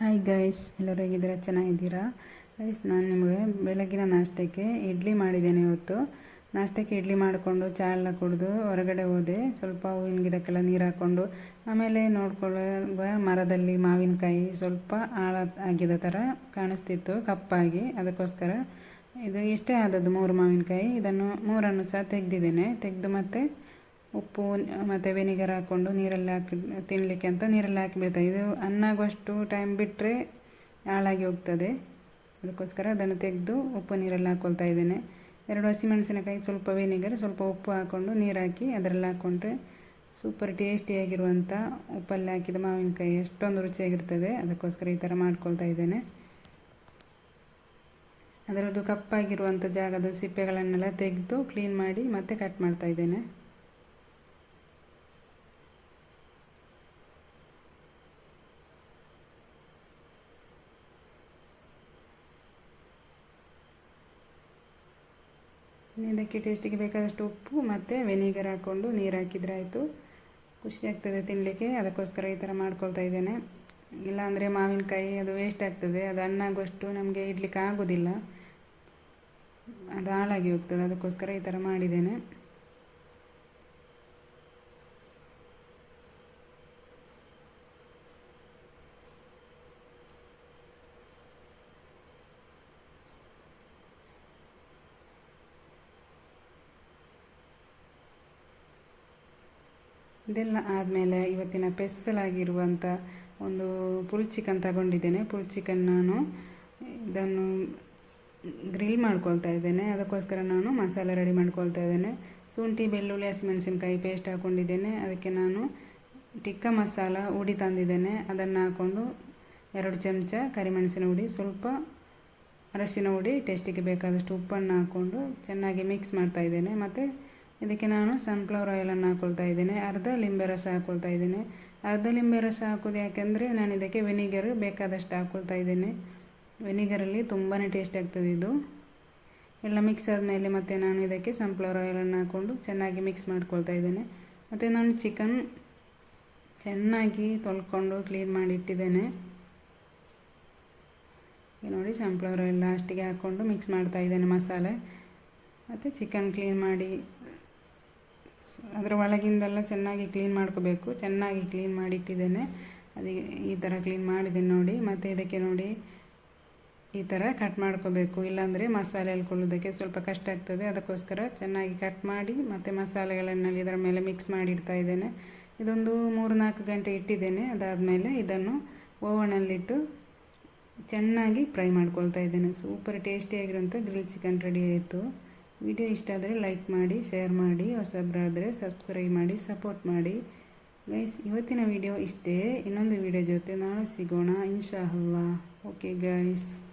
Hi guys ಎಲ್ಲರೂ ಹೇಗಿದ್ದೀರಾ? ಚೆನ್ನಾಗಿದ್ದೀರಾ? ಗೈಸ್ ನಾನು ನಿಮಗೆ ಬೆಳಗಿನ ನಾಷ್ಟಕ್ಕೆ ಇಡ್ಲಿ ಮಾಡಿದ್ದೇನೆ ಇವತ್ತು. ನಾಷ್ಟಕ್ಕೆ ಇಡ್ಲಿ ಮಾಡಿಕೊಂಡು ಚಾ ಎಲ್ಲ ಕುಡಿದು ಹೊರಗಡೆ ಹೋದೆ. ಸ್ವಲ್ಪ ಹೂವಿನ ಗಿಡಕ್ಕೆಲ್ಲ ನೀರು ಹಾಕ್ಕೊಂಡು, ಆಮೇಲೆ ನೋಡ್ಕೊಳ್ಳುವ ಮರದಲ್ಲಿ ಮಾವಿನಕಾಯಿ ಸ್ವಲ್ಪ ಆಳ ಆಗಿದ ಥರ ಕಾಣಿಸ್ತಿತ್ತು, ಕಪ್ಪಾಗಿ. ಅದಕ್ಕೋಸ್ಕರ ಇದು ಇಷ್ಟೇ ಆದದ್ದು, ಮೂರು ಮಾವಿನಕಾಯಿ. ಇದನ್ನು ಮೂರನ್ನು ಸಹ ತೆಗೆದಿದ್ದೇನೆ. ತೆಗೆದು ಮತ್ತೆ ಉಪ್ಪು, ಮತ್ತು ವೆನಿಗರ್ ಹಾಕ್ಕೊಂಡು ನೀರಲ್ಲಿ ಹಾಕಿ ತಿನ್ನಲಿಕ್ಕೆ ಅಂತ ನೀರಲ್ಲಿ ಹಾಕಿ ಬಿಡ್ತಾರೆ ಇದು. ಅನ್ನಾಗುವಷ್ಟು ಟೈಮ್ ಬಿಟ್ಟರೆ ಹಾಳಾಗಿ ಹೋಗ್ತದೆ. ಅದಕ್ಕೋಸ್ಕರ ಅದನ್ನು ತೆಗೆದು ಉಪ್ಪು ನೀರಲ್ಲಿ ಹಾಕ್ಕೊಳ್ತಾ ಇದ್ದೇನೆ. ಎರಡು ಹಸಿಮೆಣಸಿನಕಾಯಿ, ಸ್ವಲ್ಪ ವೆನಿಗರ್ ಸ್ವಲ್ಪ ಉಪ್ಪು ಹಾಕ್ಕೊಂಡು ನೀರು ಹಾಕಿ ಅದರಲ್ಲಿ ಹಾಕ್ಕೊಂಡ್ರೆ ಸೂಪರ್ ಟೇಸ್ಟಿಯಾಗಿರುವಂಥ ಉಪ್ಪಲ್ಲಿ ಹಾಕಿದ ಮಾವಿನಕಾಯಿ ಎಷ್ಟೊಂದು ರುಚಿಯಾಗಿರ್ತದೆ. ಅದಕ್ಕೋಸ್ಕರ ಈ ಥರ ಮಾಡ್ಕೊಳ್ತಾ ಇದ್ದೇನೆ. ಅದರದ್ದು ಕಪ್ಪಾಗಿರುವಂಥ ಜಾಗದ ಸಿಪ್ಪೆಗಳನ್ನೆಲ್ಲ ತೆಗೆದು ಕ್ಲೀನ್ ಮಾಡಿ ಮತ್ತೆ ಕಟ್ ಮಾಡ್ತಾ ಇದ್ದೇನೆ. ಇದಕ್ಕೆ ಟೇಸ್ಟಿಗೆ ಬೇಕಾದಷ್ಟು ಉಪ್ಪು ಮತ್ತು ವೆನಿಗರ್ ಹಾಕ್ಕೊಂಡು ನೀರು ಹಾಕಿದರೆ ಆಯಿತು. ಖುಷಿ ಆಗ್ತದೆ ತಿನ್ನಲಿಕ್ಕೆ ಅದಕ್ಕೋಸ್ಕರ ಈ ಥರ ಮಾಡ್ಕೊಳ್ತಾ ಇದ್ದೇನೆ. ಇಲ್ಲಾಂದರೆ ಮಾವಿನಕಾಯಿ ಅದು ವೇಸ್ಟ್ ಆಗ್ತದೆ. ಅದು ಹಣ್ಣಾಗುವಷ್ಟು ನಮಗೆ ಇಡ್ಲಿಕ್ಕೆ ಆಗೋದಿಲ್ಲ. ಅದು ಹಾಳಾಗಿ ಹೋಗ್ತದೆ. ಅದಕ್ಕೋಸ್ಕರ ಈ ಥರ ಮಾಡಿದ್ದೇನೆ. ಇದೆಲ್ಲ ಆದಮೇಲೆ ಇವತ್ತಿನ ಆಗಿರುವಂಥ ಒಂದು ಪುಲ್ ಚಿಕನ್ ತಗೊಂಡಿದ್ದೇನೆ. ಪುಲ್ ಚಿಕನ್ ನಾನು ಇದನ್ನು ಗ್ರಿಲ್ ಮಾಡ್ಕೊಳ್ತಾ ಇದ್ದೇನೆ. ಅದಕ್ಕೋಸ್ಕರ ನಾನು ಮಸಾಲೆ ರೆಡಿ ಮಾಡ್ಕೊಳ್ತಾ ಇದ್ದೇನೆ. ಶುಂಠಿ, ಬೆಳ್ಳುಳ್ಳಿ, ಹಸಿಮೆಣಸಿನ್ಕಾಯಿ ಪೇಸ್ಟ್ ಹಾಕ್ಕೊಂಡಿದ್ದೇನೆ ಅದಕ್ಕೆ ನಾನು ಟಿಕ್ಕ ಮಸಾಲ ಉಡಿ ತಂದಿದ್ದೇನೆ. ಅದನ್ನು ಹಾಕ್ಕೊಂಡು ಎರಡು ಚಮಚ ಕರಿಮೆಣಸಿನ ಹುಡಿ, ಸ್ವಲ್ಪ ಅರಶಿನ ಹುಡಿ ಟೇಸ್ಟಿಗೆ ಬೇಕಾದಷ್ಟು ಉಪ್ಪನ್ನು ಹಾಕ್ಕೊಂಡು ಚೆನ್ನಾಗಿ ಮಿಕ್ಸ್ ಮಾಡ್ತಾ ಇದ್ದೇನೆ. ಮತ್ತು ಇದಕ್ಕೆ ನಾನು ಸನ್ಫ್ಲವರ್ ಆಯಿಲನ್ನು ಹಾಕ್ಕೊಳ್ತಾ ಇದ್ದೇನೆ. ಅರ್ಧ ಲಿಂಬೆ ರಸ ಹಾಕ್ಕೊಳ್ತಾ ಇದ್ದೇನೆ. ಅರ್ಧ ಲಿಂಬೆ ರಸ ಹಾಕೋದು ಯಾಕೆಂದರೆ ನಾನು ಇದಕ್ಕೆ ವಿನಿಗರ್ ಬೇಕಾದಷ್ಟು ಹಾಕ್ಕೊಳ್ತಾ ಇದ್ದೇನೆ. ವಿನಿಗರಲ್ಲಿ ತುಂಬಾ ಟೇಸ್ಟ್ ಆಗ್ತದೆ ಇದು. ಎಲ್ಲ ಮಿಕ್ಸ್ ಆದಮೇಲೆ ಮತ್ತೆ ನಾನು ಇದಕ್ಕೆ ಸನ್ಫ್ಲವರ್ ಆಯಿಲನ್ನು ಹಾಕ್ಕೊಂಡು ಚೆನ್ನಾಗಿ ಮಿಕ್ಸ್ ಮಾಡ್ಕೊಳ್ತಾ ಇದ್ದೇನೆ. ಮತ್ತು ನಾನು ಚಿಕನ್ ಚೆನ್ನಾಗಿ ತೊಳ್ಕೊಂಡು ಕ್ಲೀನ್ ಮಾಡಿ ಇಟ್ಟಿದ್ದೇನೆ. ನೋಡಿ ಸನ್ಫ್ಲವರ್ ಆಯಿಲ್ ಲಾಸ್ಟಿಗೆ ಹಾಕ್ಕೊಂಡು ಮಿಕ್ಸ್ ಮಾಡ್ತಾ ಇದ್ದೇನೆ ಮಸಾಲೆ. ಮತ್ತು ಚಿಕನ್ ಕ್ಲೀನ್ ಮಾಡಿ ಅದರ ಒಳಗಿಂದೆಲ್ಲ ಚೆನ್ನಾಗಿ ಕ್ಲೀನ್ ಮಾಡ್ಕೋಬೇಕು. ಚೆನ್ನಾಗಿ ಕ್ಲೀನ್ ಮಾಡಿ ಇಟ್ಟಿದ್ದೇನೆ ಅದಕ್ಕೆ ಈ ಥರ ಕ್ಲೀನ್ ಮಾಡಿದ್ದೇನೆ ನೋಡಿ. ಮತ್ತು ಇದಕ್ಕೆ ನೋಡಿ ಈ ಥರ ಕಟ್ ಮಾಡ್ಕೋಬೇಕು. ಇಲ್ಲಾಂದರೆ ಮಸಾಲೆ ಹಲ್ಕೊಳ್ಳೋದಕ್ಕೆ ಸ್ವಲ್ಪ ಕಷ್ಟ ಆಗ್ತದೆ. ಅದಕ್ಕೋಸ್ಕರ ಚೆನ್ನಾಗಿ ಕಟ್ ಮಾಡಿ ಮತ್ತು ಮಸಾಲೆಗಳನ್ನೆಲ್ಲ ಇದರ ಮೇಲೆ ಮಿಕ್ಸ್ ಮಾಡಿ ಇಡ್ತಾ ಇದ್ದೇನೆ. ಇದೊಂದು ಮೂರು ನಾಲ್ಕು ಗಂಟೆ ಇಟ್ಟಿದ್ದೇನೆ. ಅದಾದಮೇಲೆ ಇದನ್ನು ಓವನಲ್ಲಿಟ್ಟು ಚೆನ್ನಾಗಿ ಫ್ರೈ ಮಾಡ್ಕೊಳ್ತಾ ಇದ್ದೇನೆ. ಸೂಪರ್ ಟೇಸ್ಟಿಯಾಗಿರುವಂಥ ಗ್ರಿಲ್ ಚಿಕನ್ ರೆಡಿ ಆಯಿತು. ವಿಡಿಯೋ ಇಷ್ಟ ಆದರೆ ಲೈಕ್ ಮಾಡಿ, ಶೇರ್ ಮಾಡಿ, ಹೊಸಬ್ರಾದರೆ ಸಬ್ಸ್ಕ್ರೈಬ್ ಮಾಡಿ, ಸಪೋರ್ಟ್ ಮಾಡಿ. ಗೈಸ್, ಇವತ್ತಿನ ವಿಡಿಯೋ ಇಷ್ಟೇ. ಇನ್ನೊಂದು ವಿಡಿಯೋ ಜೊತೆ ನಾಳೆ ಸಿಗೋಣ. ಇನ್ಶಾ ಅಲ್ಲಾ ಓಕೆ ಗೈಸ್.